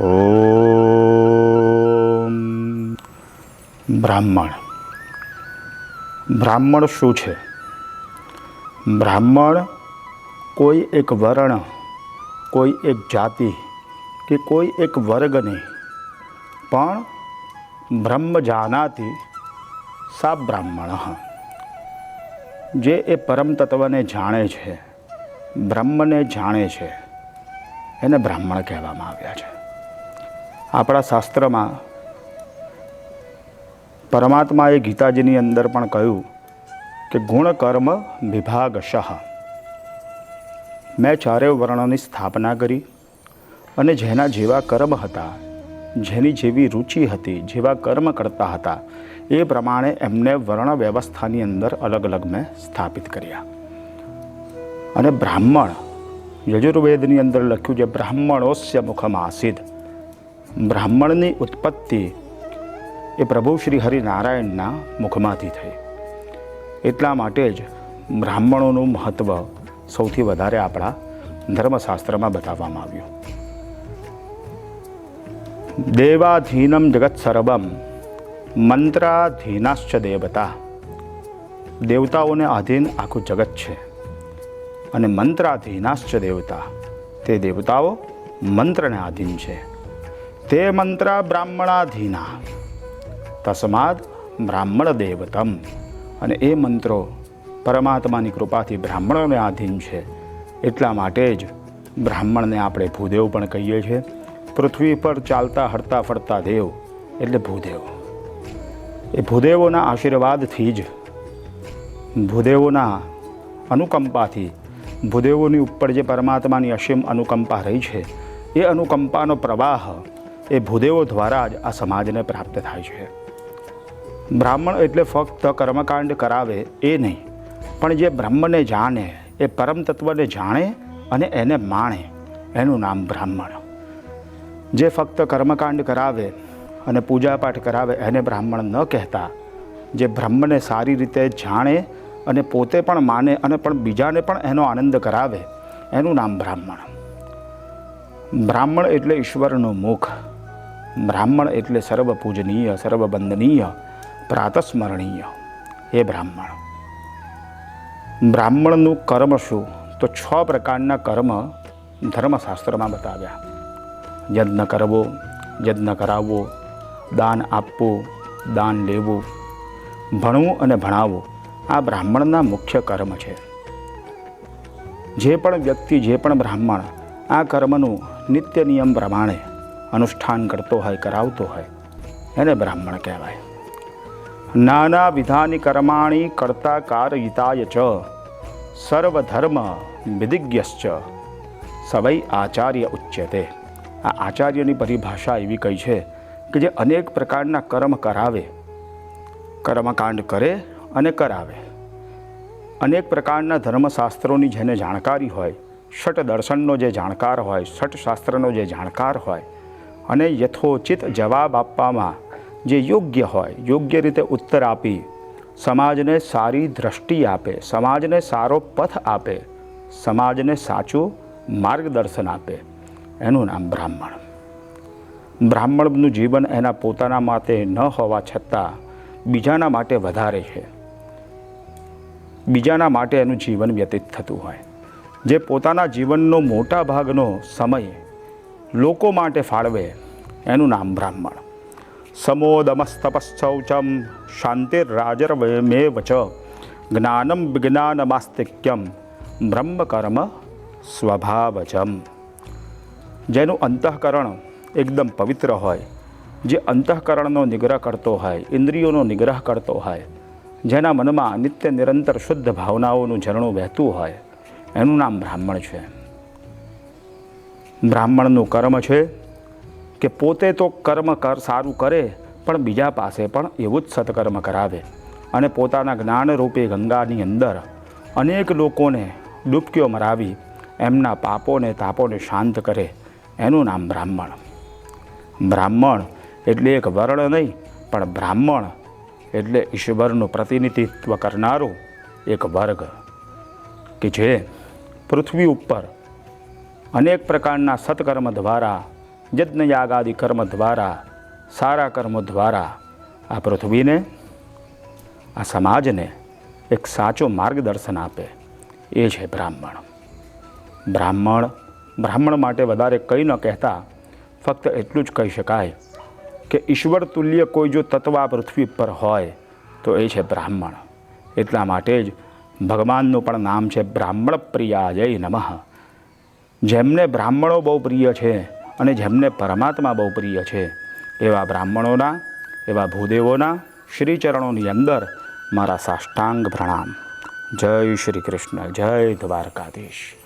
ઓમ. બ્રાહ્મણ. બ્રાહ્મણ શું છે? બ્રાહ્મણ કોઈ એક વર્ણ, કોઈ એક જાતિ કે કોઈ એક વર્ગ પણ બ્રહ્મ જાનાતી સા બ્રાહ્મણ. જે એ પરમ તત્વને જાણે છે, બ્રહ્મને જાણે છે, એને બ્રાહ્મણ કહેવામાં આવ્યા છે. આપણા શાસ્ત્રમાં પરમાત્માએ ગીતાજીની અંદર પણ કહ્યું કે ગુણ કર્મ વિભાગશઃ મેં ચારે વર્ણોની સ્થાપના કરી અને જેના જેવા કર્મ હતા, જેની જેવી રુચિ હતી, જેવા કર્મ કરતા હતા, એ પ્રમાણે એમને વર્ણ વ્યવસ્થાની અંદર અલગ અલગ મેં સ્થાપિત કર્યા. અને બ્રાહ્મણ, યજુર્વેદની અંદર લખ્યું છે, બ્રાહ્મણોસ્ય મુખમ આસિદ બ્રાહ્મણની ઉત્પત્તિ એ પ્રભુ શ્રી હરિનારાયણના મુખમાંથી થઈ. એટલા માટે જ બ્રાહ્મણોનું મહત્ત્વ સૌથી વધારે આપણા ધર્મશાસ્ત્રમાં બતાવવામાં આવ્યું. દેવાધીનમ જગત સર્વમ મંત્રાધીનાશ્ચ દેવતા. દેવતાઓને આધીન આખું જગત છે. અને મંત્રાધીનાશ્ચ દેવતા, તે દેવતાઓ મંત્રને આધીન છે. તે મંત્ર બ્રાહ્મણાધીના. તસ્માદ બ્રાહ્મણ દેવતમ અને એ મંત્રો પરમાત્માની કૃપાથી બ્રાહ્મણોને આધીન છે. એટલા માટે જ બ્રાહ્મણને આપણે ભૂદેવ પણ કહીએ છીએ. પૃથ્વી પર ચાલતા હરતા ફરતા દેવ એટલે ભૂદેવ. એ ભૂદેવોના આશીર્વાદથી જ, ભૂદેવોના અનુકંપાથી, ભૂદેવોની ઉપર જે પરમાત્માની અસીમ અનુકંપા રહી છે, એ અનુકંપાનો પ્રવાહ એ ભૂદેવો દ્વારા જ આ સમાજને પ્રાપ્ત થાય છે. બ્રાહ્મણ એટલે ફક્ત કર્મકાંડ કરાવે એ નહીં, પણ જે બ્રહ્મને જાણે, એ પરમ તત્વને જાણે અને એને માણે, એનું નામ બ્રાહ્મણ. જે ફક્ત કર્મકાંડ કરાવે અને પૂજાપાઠ કરાવે એને બ્રાહ્મણ ન કહેતા, જે બ્રહ્મને સારી રીતે જાણે અને પોતે પણ માને અને પણ બીજાને પણ એનો આનંદ કરાવે, એનું નામ બ્રાહ્મણ. બ્રાહ્મણ એટલે ઈશ્વરનું મુખ. બ્રાહ્મણ એટલે સર્વ પૂજનીય સર્વ વંદનીય પ્રાતસ્મરણીય. એ બ્રાહ્મણ. બ્રાહ્મણનું કર્મ શું? તો છ પ્રકારના કર્મ ધર્મશાસ્ત્રમાં બતાવ્યા. યજ્ઞ કરવો, યજ્ઞ કરાવવો, દાન આપવું, દાન લેવું, ભણવું અને ભણાવવું, આ બ્રાહ્મણના મુખ્ય કર્મ છે. જે પણ વ્યક્તિ, જે પણ બ્રાહ્મણ આ કર્મનું નિત્ય નિયમ પ્રમાણે અનુષ્ઠાન કરતો હોય, કરાવતો હોય, એને બ્રાહ્મણ કહેવાય. નાના વિધાની કર્માણી કર્તા કારયિતાય ચ, સર્વધર્મ વિધિજ્ઞશ્ચ, સવૈ આચાર્ય ઉચ્યતે. આ આચાર્યની પરિભાષા એવી કહી છે કે જે અનેક પ્રકારના કર્મ કરાવે. કર્મકાંડ કરે અને કરાવે. અનેક પ્રકારના ધર્મશાસ્ત્રોની જેને જાણકારી હોય, ષટ દર્શનનો જે જાણકાર હોય, ષટ શાસ્ત્રનો જે જાણકાર હોય અને યથોચિત જવાબ આપવામાં જે યોગ્ય હોય, યોગ્ય રીતે ઉત્તર આપી, સમાજને સારી દ્રષ્ટિ આપે, સમાજને સારો પથ આપે, સમાજને સાચું માર્ગદર્શન આપે. એનું નામ બ્રાહ્મણ. બ્રાહ્મણનું જીવન એના પોતાના માટે ન હોવા છતાં બીજાના માટે વધારે છે. બીજાના માટે એનું જીવન વ્યતીત થતું હોય. જે પોતાના જીવનનો મોટા ભાગનો સમય લોકો માટે ફાળવે, એનું નામ બ્રાહ્મણ. સમોદમસ્તપશ્ચૌચમ શાંતિરાજર મે વચ જ્ઞાનમ વિજ્ઞાનમાસ્તિક્યમ, બ્રહ્મકર્મ સ્વભાવજમ જેનું અંતઃકરણ એકદમ પવિત્ર હોય, જે અંતઃકરણનો નિગ્રહ કરતો હોય, ઇન્દ્રિયોનો નિગ્રહ કરતો હોય, જેના મનમાં નિત્ય નિરંતર શુદ્ધ ભાવનાઓનું ઝરણું વહેતું હોય, એનું નામ બ્રાહ્મણ છે. બ્રાહ્મણનું કર્મ છે કે પોતે તો કર્મ કર, સારું કરે, પણ બીજા પાસે પણ એવું જ સત્કર્મ કરાવે. અને પોતાના જ્ઞાનરૂપે ગંગાની અંદર અનેક લોકોને ડૂબકીઓ મરાવી એમના પાપોને તાપોને શાંત કરે. એનું નામ બ્રાહ્મણ. બ્રાહ્મણ એટલે એક વર્ણ નહીં, પણ બ્રાહ્મણ એટલે ઈશ્વરનું પ્રતિનિધિત્વ કરનારો એક વર્ગ. કે જે પૃથ્વી ઉપર અનેક પ્રકારના સત્કર્મ દ્વારા, યજ્ઞયાગાદિ કર્મ દ્વારા, સારા કર્મો દ્વારા આ પૃથ્વીને, આ સમાજને એક સાચો માર્ગદર્શન આપે. એ છે બ્રાહ્મણ. બ્રાહ્મણ બ્રાહ્મણ માટે વધારે કંઈ ન કહેતા, ફક્ત એટલું જ કહી શકાય કે ઈશ્વર તુલ્ય કોઈ જો તત્વ આ પૃથ્વી પર હોય, તો એ છે બ્રાહ્મણ. એટલા માટે જ ભગવાનનું પણ નામ છે બ્રાહ્મણ પ્રિયાજય નમઃ. જેમને બ્રાહ્મણો બહુ પ્રિય છે અને જેમને પરમાત્મા બહુ પ્રિય છે, એવા બ્રાહ્મણોના, એવા ભૂદેવોના, શ્રીચરણોની અંદર મારા સાષ્ટાંગ પ્રણામ. જય શ્રી કૃષ્ણ, જય દ્વારકાધીશ.